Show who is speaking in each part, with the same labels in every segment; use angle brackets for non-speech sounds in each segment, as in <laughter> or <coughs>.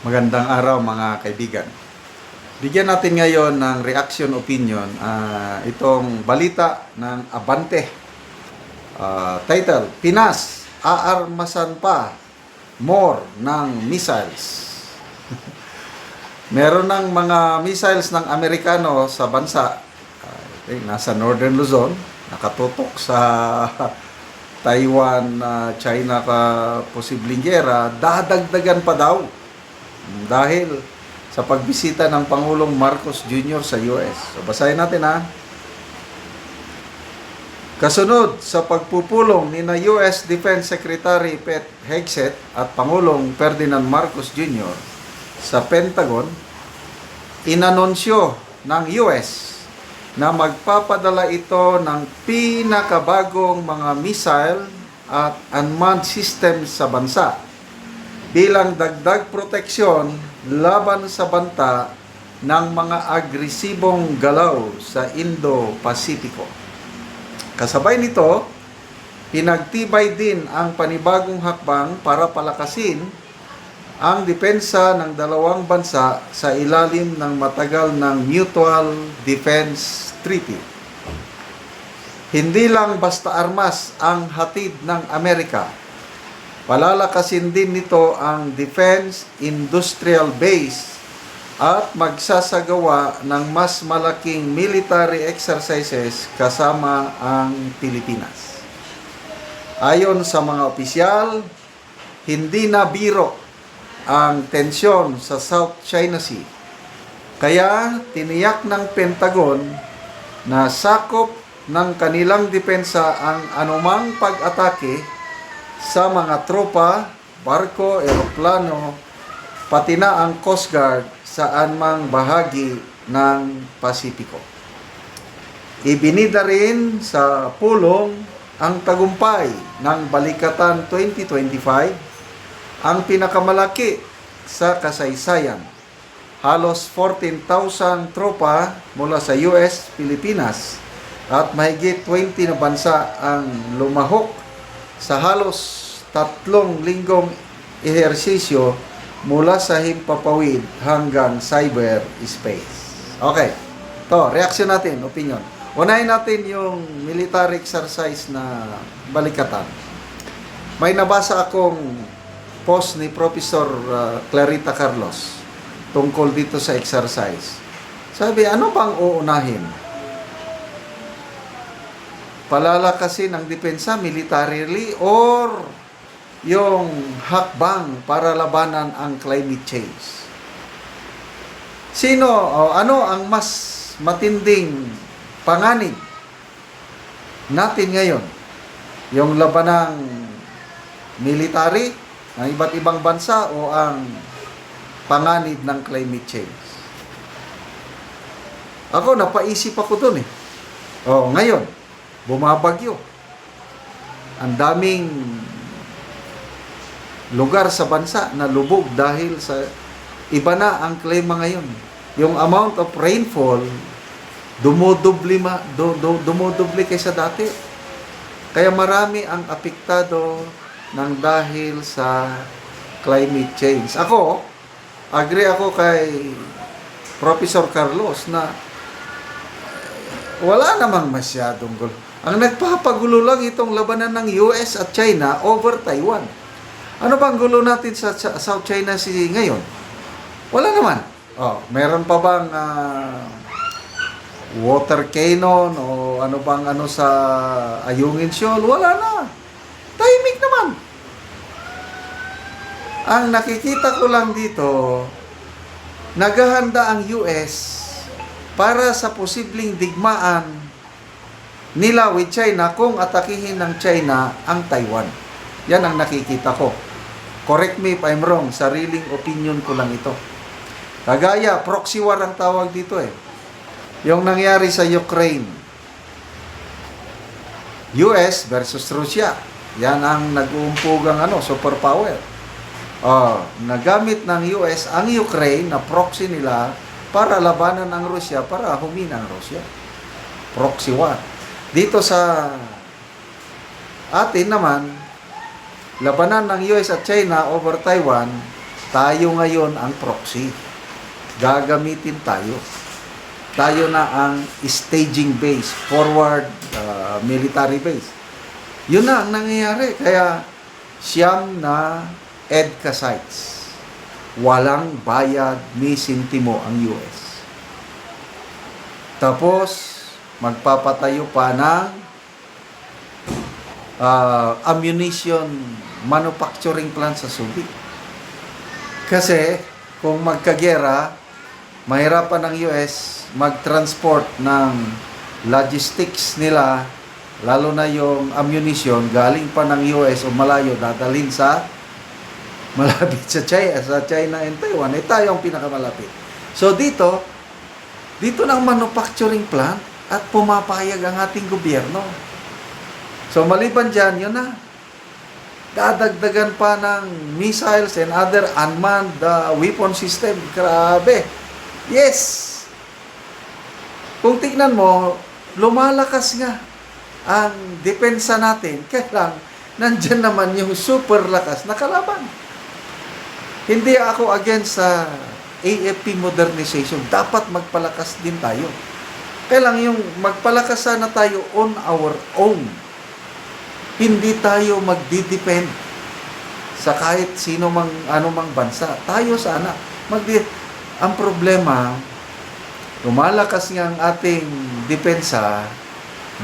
Speaker 1: Magandang araw mga kaibigan. Bigyan natin ngayon ng reaction opinion ah, itong balita ng Abante. Ah, title, Pinas, aarmasan pa more ng missiles. <laughs> Meron ng mga missiles ng Amerikano sa bansa. Okay, nasa Northern Luzon, nakatutok sa <laughs> Taiwan, ah, China ka posibleng gera, dadagdagan pa daw dahil sa pagbisita ng Pangulong Marcos Jr. sa US. So basahin natin ha. Kasunod sa pagpupulong ni na US Defense Secretary Pete Hegseth at Pangulong Ferdinand Marcos Jr. sa Pentagon, inanunsyo ng US na magpapadala ito ng pinakabagong mga missile at unmanned system sa bansa bilang dagdag proteksyon laban sa banta ng mga agresibong galaw sa Indo-Pasipiko. Kasabay nito, pinagtibay din ang panibagong hakbang para palakasin ang depensa ng dalawang bansa sa ilalim ng matagal ng Mutual Defense Treaty. Hindi lang basta armas ang hatid ng Amerika, Palalakasin din nito ang defense industrial base at magsasagawa ng mas malaking military exercises kasama ang Pilipinas. Ayon sa mga opisyal, hindi na biro ang tensyon sa South China Sea. Kaya tiniyak ng Pentagon na sakop ng kanilang depensa ang anumang pag-atake sa mga tropa, barko, eroplano, pati na ang Coast Guard saan mang bahagi ng Pasipiko. Ibinida rin sa pulong ang tagumpay ng Balikatan 2025, ang pinakamalaki sa kasaysayan. Halos 14,000 tropa mula sa US, Pilipinas at mahigit 20 na bansa ang lumahok sa halos tatlong linggong ehersisyo mula sa himpapawid hanggang cyberspace. Okay. To, reaction natin, opinion. Unahin natin yung military exercise na balikatan. May nabasa akong post ni Professor uh, Clarita Carlos tungkol dito sa exercise. Sabi, ano bang uunahin? Palalakasin ang depensa militarily or yung hakbang para labanan ang climate change. Sino o ano ang mas matinding panganib natin ngayon? Yung labanang military ng iba't ibang bansa o ang panganib ng climate change? Ako, napaisip ako dun eh. O, ngayon, bumabagyo. Ang daming lugar sa bansa na lubog dahil sa iba na ang klima ngayon. Yung amount of rainfall dumodubli ma, do, do, dumodubli kaysa dati. Kaya marami ang apektado ng dahil sa climate change. Ako, agree ako kay Professor Carlos na wala namang masyadong gulo. Ang nagpapagulo lang itong labanan ng US at China over Taiwan. Ano bang gulo natin sa South China Sea ngayon? Wala naman. Oh, meron pa bang ah, water cannon o ano bang ano sa Ayungin Shoal? Wala na. Tahimik naman. Ang nakikita ko lang dito, naghahanda ang US para sa posibleng digmaan nila with China kung atakihin ng China ang Taiwan. Yan ang nakikita ko. Correct me if I'm wrong, sariling opinion ko lang ito. Kagaya, proxy war ang tawag dito eh. Yung nangyari sa Ukraine. US versus Russia. Yan ang nag-uumpugang ano, superpower. Oh, nagamit ng US ang Ukraine na proxy nila para labanan ang Russia para humina ang Russia. Proxy war. Dito sa atin naman, labanan ng US at China over Taiwan, tayo ngayon ang proxy. Gagamitin tayo. Tayo na ang staging base, forward uh, military base. Yun na ang nangyayari. Kaya siyam na EDCA sites. Walang bayad ni sintimo ang US. Tapos, magpapatayo pa ng uh, ammunition manufacturing plant sa Subic. Kasi, kung magkagera, mahirapan ng US mag-transport ng logistics nila, lalo na yung ammunition, galing pa ng US o malayo, dadalhin sa malapit sa China, sa China and Taiwan, eh tayo ang pinakamalapit. So dito, dito ng manufacturing plant at pumapayag ang ating gobyerno. So maliban dyan, yun na. Dadagdagan pa ng missiles and other unmanned uh, weapon system. Grabe. Yes! Kung tignan mo, lumalakas nga ang depensa natin. Kaya lang, nandyan naman yung super lakas na kalaban. Hindi ako against sa AFP modernization. Dapat magpalakas din tayo. Kaya lang yung magpalakas sana tayo on our own. Hindi tayo magdi-depend sa kahit sino mang ano bansa. Tayo sana magdi ang problema lumalakas nga ang ating depensa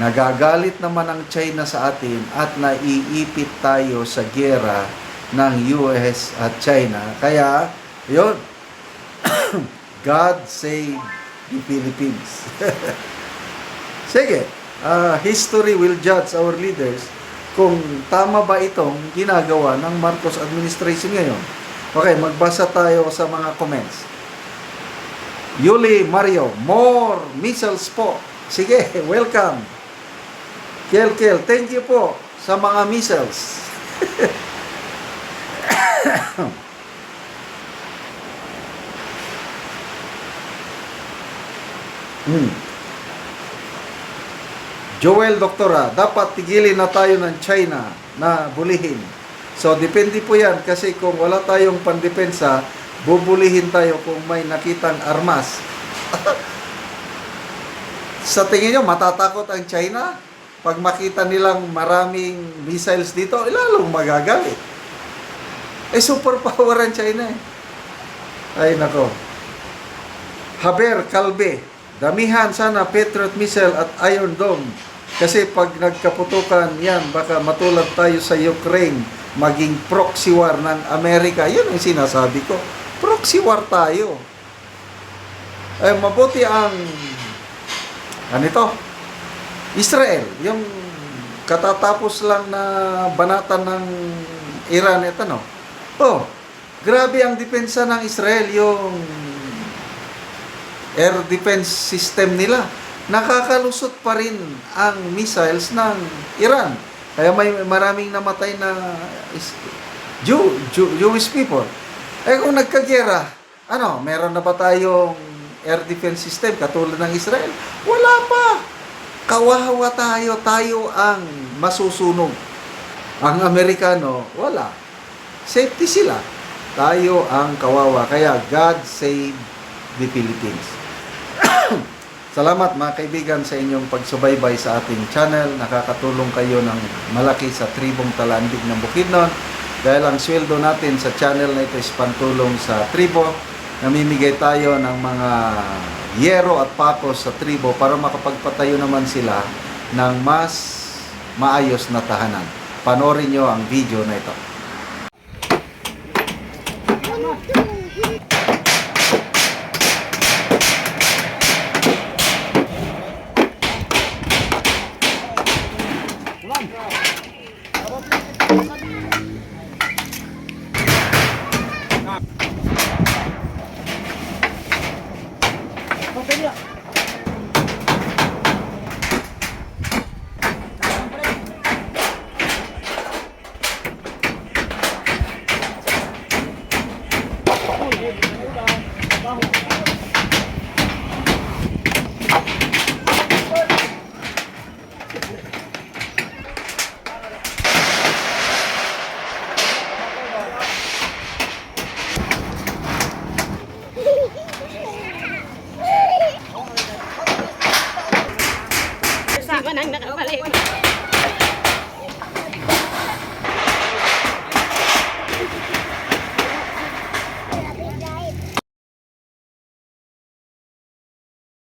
Speaker 1: nagagalit naman ang China sa atin at naiipit tayo sa gera ng US at China. Kaya, yun, <coughs> God save the Philippines. <laughs> Sige, ah, history will judge our leaders kung tama ba itong ginagawa ng Marcos administration ngayon. Okay, magbasa tayo sa mga comments. Yuli Mario, more missiles po. Sige, <laughs> welcome. Kel Kel, thank you po sa mga missiles. <laughs> Hmm. Joel Doktora, dapat tigilin na tayo ng China na bulihin. So, depende po yan kasi kung wala tayong pandepensa, bubulihin tayo kung may nakitang armas. <laughs> Sa tingin nyo, matatakot ang China? Pag makita nilang maraming missiles dito, eh, lalong magagalit. Eh, superpower ang China eh. Ay, nako. Haber, Kalbe, damihan sana Patriot missile at Iron Dome. Kasi pag nagkaputukan yan, baka matulad tayo sa Ukraine, maging proxy war ng Amerika. Yun ang sinasabi ko. Proxy war tayo. Eh, mabuti ang anito, Israel, yung katatapos lang na banatan ng Iran, ito no. Oh, grabe ang depensa ng Israel, yung air defense system nila. Nakakalusot pa rin ang missiles ng Iran. Kaya may maraming namatay na Jew, Jew, Jewish people. Eh kung nagkagera, ano, meron na ba tayong air defense system katulad ng Israel? Wala pa. Kawawa tayo, tayo ang masusunog. Ang Amerikano, wala. Safety sila. Tayo ang kawawa. Kaya God save the Philippines. <coughs> Salamat mga kaibigan sa inyong pagsubaybay sa ating channel. Nakakatulong kayo ng malaki sa tribong talandig ng Bukidnon. Dahil ang sweldo natin sa channel na ito is pantulong sa tribo. Namimigay tayo ng mga yero at pakos sa tribo para makapagpatayo naman sila ng mas maayos na tahanan. Panorin nyo ang video na ito.